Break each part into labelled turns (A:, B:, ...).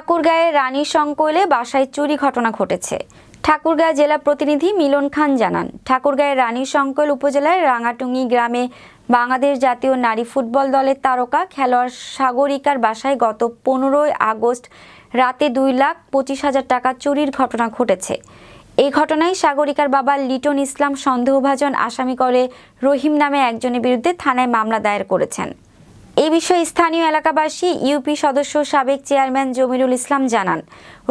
A: ঠাকুরগাঁয়ের রানী সংকৈলে বাসায় চুরি ঘটনা ঘটেছে। ঠাকুরগাঁও জেলা প্রতিনিধি মিলন খান জানান, ঠাকুরগাঁয়ের রানী সংকৈল উপজেলার রাঙাটুঙ্গি গ্রামে বাংলাদেশ জাতীয় নারী ফুটবল দলের তারকা, খেলোয়াড় সাগরিকার বাসায় গত পনেরোই আগস্ট রাতে দুই লাখ পঁচিশ হাজার টাকা চুরির ঘটনা ঘটেছে। এই ঘটনায় সাগরিকার বাবা লিটন ইসলাম সন্দেহভাজন আসামি করে রহিম নামে একজনের বিরুদ্ধে থানায় মামলা দায়ের করেছেন। এই বিষয়ে স্থানীয় এলাকাবাসী ইউপি সদস্য সাবেক চেয়ারম্যান জমিরুল ইসলাম জানান,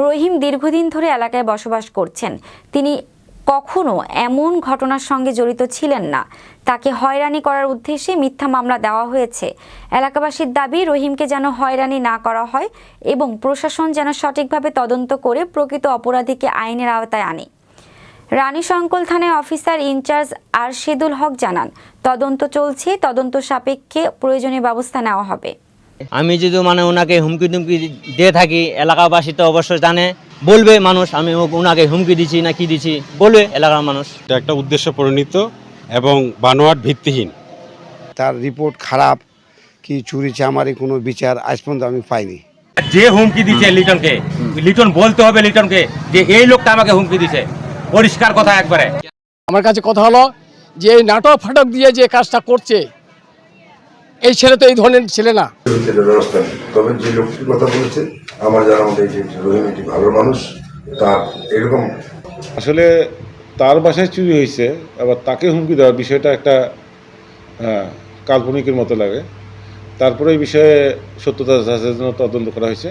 A: রহিম দীর্ঘদিন ধরে এলাকায় বসবাস করছেন। তিনি কখনো এমন ঘটনার সঙ্গে জড়িত ছিলেন না। তাকে হয়রানি করার উদ্দেশ্যে মিথ্যা মামলা দেওয়া হয়েছে। এলাকাবাসীর দাবি, রহিমকে যেন হয়রানি না করা হয় এবং প্রশাসন যেন সঠিকভাবে তদন্ত করে প্রকৃত অপরাধীকে আইনের আওতায় আনে। রানী শঙ্কল থানায় অফিসার ইনচার্জ আরশেদুল হক জানান তদন্ত চলছে তদন্ত সাপেক্ষে প্রয়োজনীয় ব্যবস্থা নেওয়া হবে।
B: আমি যদি মানে ওনাকে হুমকি টুমকি দিয়ে থাকি এলাকাবাসী তো অবশ্যই জানে বলবে মানুষ আমি ওনাকে হুমকি দিচ্ছি না কি দিছি বলবে এলাকার মানুষ।
C: এটা একটা উদ্দেশ্য পরিণত এবং বানোয়াট ভিত্তিহীন।
D: তার রিপোর্ট খারাপ কি চুরি চামারি কোনো বিচার আজ পর্যন্ত আমি পাইনি।
E: যে হুমকি দিছে লিটনকে লিটন বলতে হবে লিটনকে যে এই লোকটা আমাকে হুমকি দিছে। পরিষ্কার কথা একবারে।
F: আমার কাছে কথা হলো যে এই নাটক ফাটক দিয়ে যে কাজটা করছে এই ছেলে তো এই ধরনের ছেলে না।
G: ব্যবস্থা নেই। তবে যে লোকটির কথা বলেছে আমার জানা মতে যে রহিম একটি ভালো মানুষ তার এরকম
H: আসলে তার বাসায় চুরি হয়েছে আবার তাকে হুমকি দেওয়ার বিষয়টা একটা হ্যাঁ, কাল্পনিকের মতো লাগে। তারপরে এই বিষয়ে সত্যতা যাচাইয়ের জন্য তদন্ত করা হয়েছে।